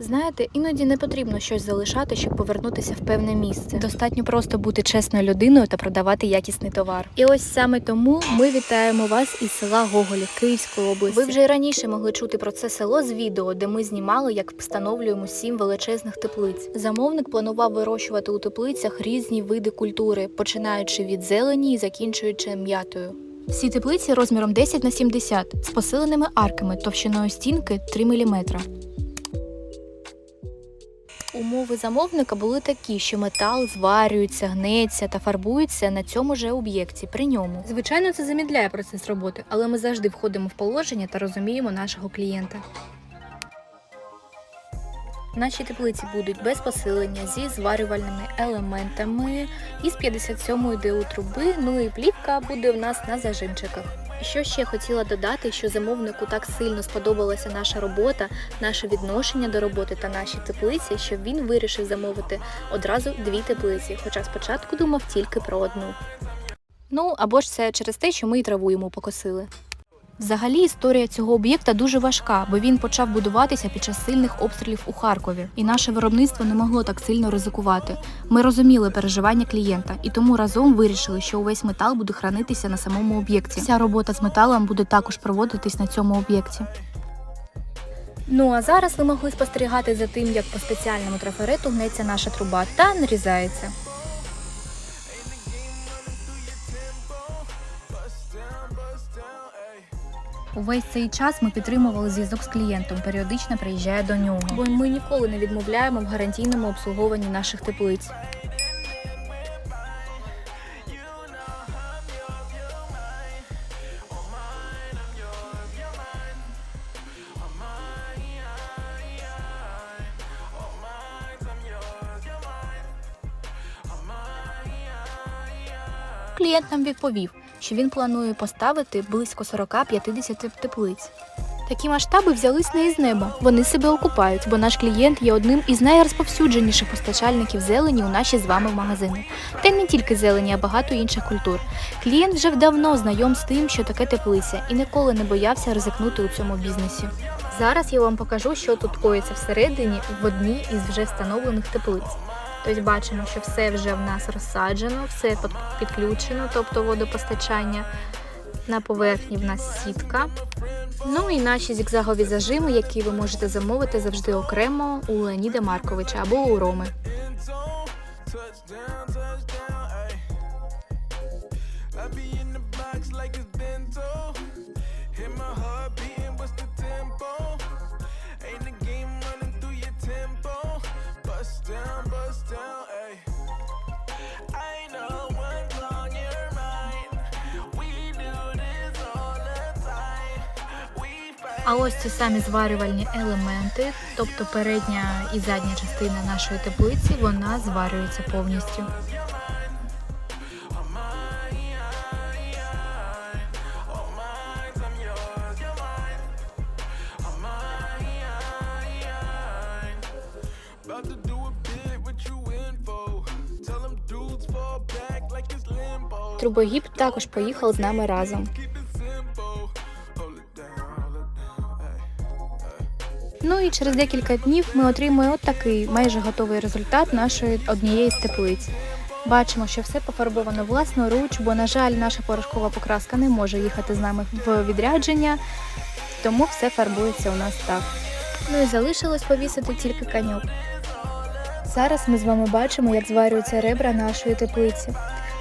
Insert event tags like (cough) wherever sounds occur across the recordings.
Знаєте, іноді не потрібно щось залишати, щоб повернутися в певне місце. Достатньо просто бути чесною людиною та продавати якісний товар. І ось саме тому ми вітаємо вас із села Гоголів Київської області. Ви вже раніше могли чути про це село з відео, де ми знімали, як встановлюємо сім величезних теплиць. Замовник планував вирощувати у теплицях різні види культури, починаючи від зелені і закінчуючи м'ятою. Всі теплиці розміром 10 на 70 з посиленими арками товщиною стінки 3 мм. Умови замовника були такі, що метал зварюється, гнеться та фарбується на цьому же об'єкті при ньому. Звичайно, це замідляє процес роботи, але ми завжди входимо в положення та розуміємо нашого клієнта. Наші теплиці будуть без посилення зі зварювальними елементами із 57-ї ДУ труби, ну і плівка буде в нас на зажимчиках. Що ще хотіла додати, що замовнику так сильно сподобалася наша робота, наше відношення до роботи та наші теплиці, що він вирішив замовити одразу дві теплиці, хоча спочатку думав тільки про одну. Ну або ж це через те, що ми і траву йому покосили. Взагалі історія цього об'єкта дуже важка, бо він почав будуватися під час сильних обстрілів у Харкові, і наше виробництво не могло так сильно ризикувати. Ми розуміли переживання клієнта і тому разом вирішили, що увесь метал буде хранитися на самому об'єкті. Вся робота з металом буде також проводитись на цьому об'єкті. Ну а зараз ви могли спостерігати за тим, як по спеціальному трафарету гнеться наша труба та нарізається. Увесь цей час ми підтримували зв'язок з клієнтом, періодично приїжджає до нього. Бо ми ніколи не відмовляємо в гарантійному обслуговуванні наших теплиць. Клієнт нам відповів, що він планує поставити близько 40-50 теплиць. Такі масштаби взялись не із неба. Вони себе окупають, бо наш клієнт є одним із найрозповсюдженіших постачальників зелені у наші з вами магазини. Та й не тільки зелені, а багато інших культур. Клієнт вже давно знайом з тим, що таке теплиця, і ніколи не боявся ризикнути у цьому бізнесі. Зараз я вам покажу, що тут коїться всередині в одній із вже встановлених теплиць. Тобто бачимо, що все вже в нас розсаджено, все під- підключено, тобто водопостачання. На поверхні в нас сітка. Ну і наші зігзагові зажими, які ви можете замовити завжди окремо у Леоніда Марковича або у Роми. А ось ці самі зварювальні елементи, тобто передня і задня частина нашої теплиці, вона зварюється повністю. Трубогіб також поїхав з нами разом. Ну і через декілька днів ми отримуємо от такий майже готовий результат нашої однієї з теплиць. Бачимо, що все пофарбовано власноруч, бо, на жаль, наша порошкова покраска не може їхати з нами в відрядження, тому все фарбується у нас так. Ну і залишилось повісити тільки каньок. Зараз ми з вами бачимо, як зварюються ребра нашої теплиці.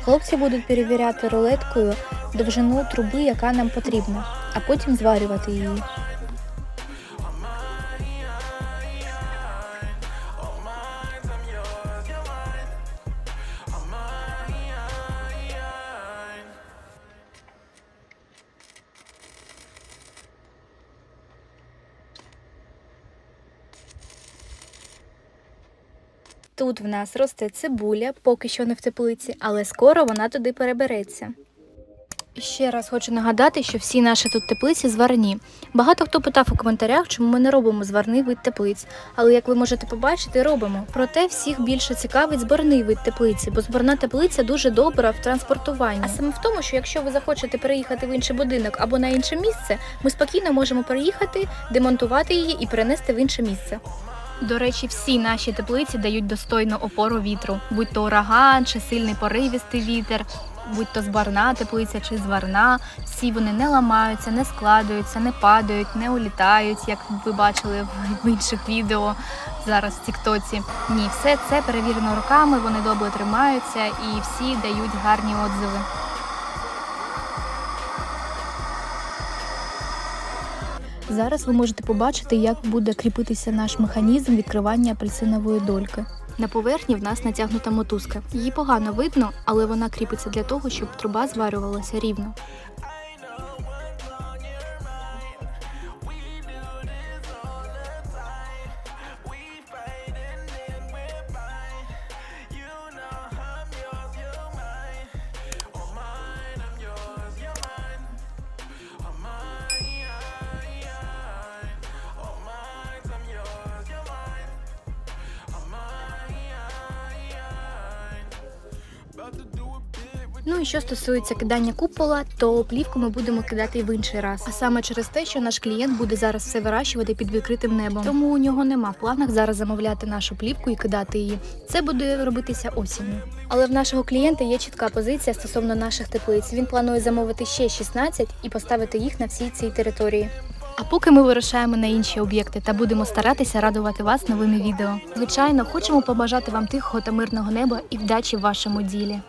Хлопці будуть перевіряти рулеткою довжину труби, яка нам потрібна, а потім зварювати її. Тут в нас росте цибуля, поки що не в теплиці, але скоро вона туди перебереться. Ще раз хочу нагадати, що всі наші тут теплиці зварні. Багато хто питав у коментарях, чому ми не робимо зварний вид теплиць. Але як ви можете побачити, робимо. Проте всіх більше цікавить зборний вид теплиці, бо зборна теплиця дуже добра в транспортуванні. А саме в тому, що якщо ви захочете переїхати в інший будинок або на інше місце, ми спокійно можемо переїхати, демонтувати її і перенести в інше місце. До речі, всі наші теплиці дають достойну опору вітру, будь то ураган чи сильний поривістий вітер, будь то збарна теплиця чи зварна. Всі вони не ламаються, не складуються, не падають, не улітають, як ви бачили в (laughs) інших відео зараз в Тіктоці. Ні, все це перевірено роками, вони добре тримаються і всі дають гарні отзиви. Зараз ви можете побачити, як буде кріпитися наш механізм відкривання апельсинової дольки. На поверхні в нас натягнута мотузка. Її погано видно, але вона кріпиться для того, щоб труба зварювалася рівно. Ну і що стосується кидання купола, то плівку ми будемо кидати в інший раз. А саме через те, що наш клієнт буде зараз все вирощувати під відкритим небом. Тому у нього нема планах зараз замовляти нашу плівку і кидати її. Це буде робитися осінню. Але в нашого клієнта є чітка позиція стосовно наших теплиць. Він планує замовити ще 16 і поставити їх на всій цій території. А поки ми вирушаємо на інші об'єкти та будемо старатися радувати вас новими відео. Звичайно, хочемо побажати вам тихого та мирного неба і вдачі в вашому ділі.